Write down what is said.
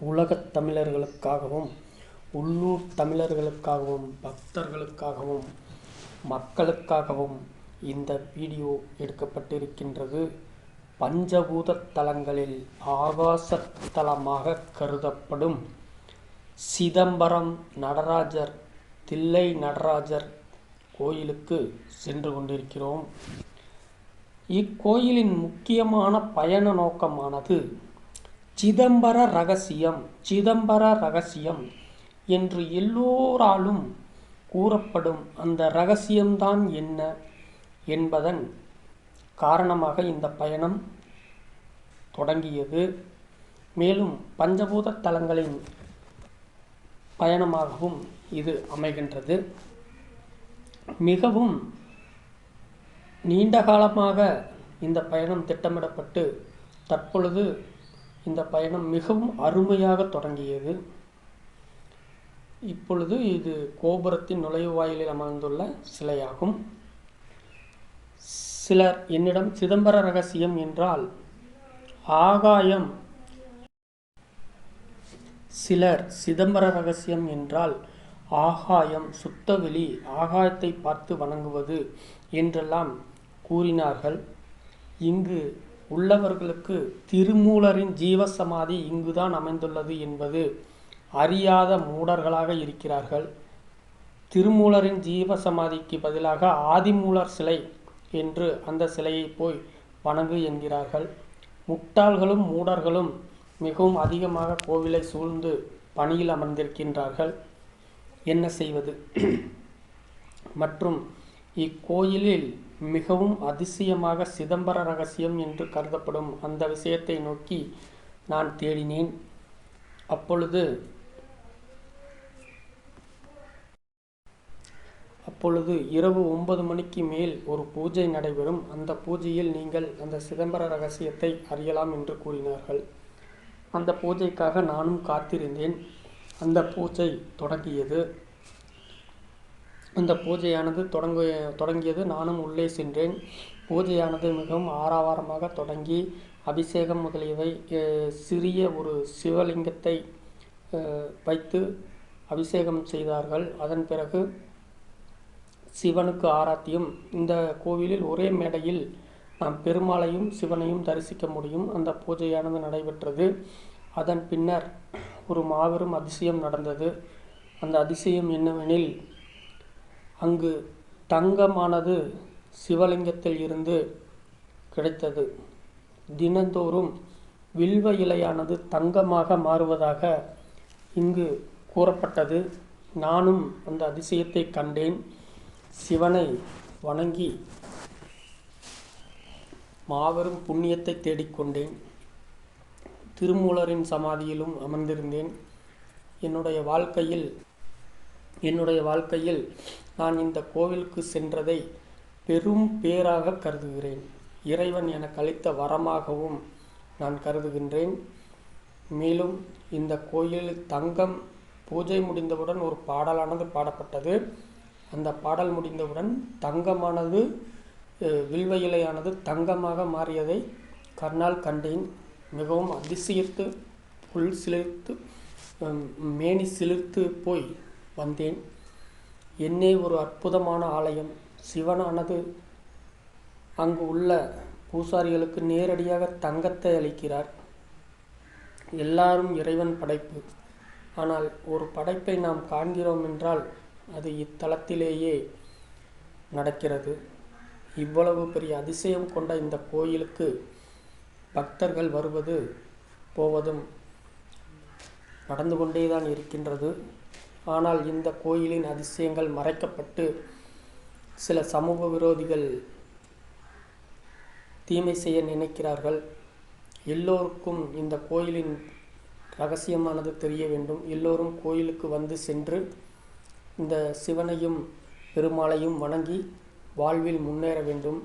உலகத் தமிழர்களுக்காகவும் உள்ளூர் தமிழர்களுக்காகவும் பக்தர்களுக்காகவும் மக்களுக்காகவும் இந்த வீடியோ எடுக்கப்பட்டிருக்கின்றது. பஞ்சபூத தலங்களில் ஆகாச தலமாக கருதப்படும் சிதம்பரம் நடராஜர் தில்லை நடராஜர் கோயிலுக்கு சென்று கொண்டிருக்கிறோம். இக்கோயிலின் முக்கியமான பயண நோக்கமானது சிதம்பர ரகசியம் சிதம்பர ரகசியம் என்று எல்லோராலும் கூறப்படும் அந்த ரகசியம்தான் என்ன என்பதன் காரணமாக இந்த பயணம் தொடங்கியது. மேலும் பஞ்சபூத தலங்களின் பயணமாகவும் இது அமைகின்றது. மிகவும் நீண்ட காலமாக இந்த பயணம் திட்டமிடப்பட்டு தற்பொழுது இந்த பயணம் மிகவும் அருமையாக தொடங்கியது. இப்பொழுது இது கோபுரத்தின் நுழைவாயிலில் அமர்ந்துள்ள சிலையாகும். சிலர் என்னிடம் சிதம்பர ரகசியம் என்றால் ஆகாயம். சிலர் சிதம்பர ரகசியம் என்றால் ஆகாயம் சுத்தவெளி ஆகாயத்தை பார்த்து வணங்குவது என்றெல்லாம் கூறினார்கள். இங்கு உள்ளவர்களுக்கு திருமூலரின் ஜீவசமாதி இங்குதான் அமைந்துள்ளது என்பது அறியாத மூடர்களாக இருக்கிறார்கள். திருமூலரின் ஜீவசமாதிக்கு பதிலாக ஆதிமூலர் சிலை என்று அந்த சிலையை போய் வணங்கு என்கிறார்கள். முட்டாள்களும் மூடர்களும் மிகவும் அதிகமாக கோவிலை சூழ்ந்து பணியில் அமர்ந்திருக்கின்றார்கள். என்ன செய்வது? மற்றும் இக்கோயிலில் மிகவும் அதிசயமாக சிதம்பர ரகசியம் என்று கருதப்படும் அந்த விஷயத்தை நோக்கி நான் தேடினேன். அப்பொழுது அப்பொழுது இரவு ஒன்பது மணிக்கு மேல் ஒரு பூஜை நடைபெறும். அந்த பூஜையில் நீங்கள் அந்த சிதம்பர ரகசியத்தை அறியலாம் என்று கூறினார்கள். அந்த பூஜைக்காக நானும் காத்திருந்தேன். அந்த பூஜை தொடங்கியது. அந்த பூஜையானது தொடங்க தொடங்கியது நானும் உள்ளே சென்றேன். பூஜையானது மிகவும் ஆரவாரமாக தொடங்கி அபிஷேகம் முதலியவை சிறிய ஒரு சிவலிங்கத்தை வைத்து அபிஷேகம் செய்தார்கள். அதன் பிறகு சிவனுக்கு ஆராத்தியம் இந்த கோவிலில் ஒரே மேடையில் நாம் பெருமாளையும் சிவனையும் தரிசிக்க முடியும். அந்த பூஜையானது நடைபெற்றது. அதன் பின்னர் ஒரு மாபெரும் அதிசயம் நடந்தது. அந்த அதிசயம் என்னவெனில் அங்கு தங்கமானது சிவலிங்கத்தில் இருந்து கிடைத்தது. தினந்தோறும் வில்வ இலையானது தங்கமாக மாறுவதாக இங்கு கூறப்பட்டது. நானும் அந்த அதிசயத்தை கண்டேன். சிவனை வணங்கி மாபெரும் புண்ணியத்தை தேடிக்கொண்டேன் திருமூலரின் சமாதியிலும் அமர்ந்திருந்தேன். என்னுடைய வாழ்க்கையில் என்னுடைய வாழ்க்கையில் நான் இந்த கோவிலுக்கு சென்றதை பெரும் பேராக கருதுகிறேன். இறைவன் எனக்கு அளித்த வரமாகவும் நான் கருதுகின்றேன். மேலும் இந்த கோயிலில் தங்கம் பூஜை முடிந்தவுடன் ஒரு பாடலானது பாடப்பட்டது. அந்த பாடல் முடிந்தவுடன் தங்கமானது வில்வ இலையானது தங்கமாக மாறியதை கண்ணால் கண்டேன். மிகவும் அதிசயித்து புல் சிலிர்த்து மேனி சிலிர்த்து போய் வந்தேன். என்னே ஒரு அற்புதமான ஆலயம். சிவனானது அங்கு உள்ள பூசாரிகளுக்கு நேரடியாக தங்கத்தை அளிக்கிறார். எல்லாரும் இறைவன் படைப்பு. ஆனால் ஒரு படைப்பை நாம் காண்கிறோம் என்றால் அது இத்தலத்திலேயே நடக்கிறது. இவ்வளவு பெரிய அதிசயம் கொண்ட இந்த கோயிலுக்கு பக்தர்கள் வருவது போவதும் நடந்து கொண்டே தான் இருக்கின்றது. ஆனால் இந்த கோயிலின் அதிசயங்கள் மறைக்கப்பட்டு சில சமூக விரோதிகள் தீமை செய்ய நினைக்கிறார்கள். எல்லோருக்கும் இந்த கோயிலின் ரகசியமானது தெரிய வேண்டும். எல்லோரும் கோயிலுக்கு வந்து சென்று இந்த சிவனையும் பெருமாளையும் வணங்கி வாழ்வில் முன்னேற வேண்டும்.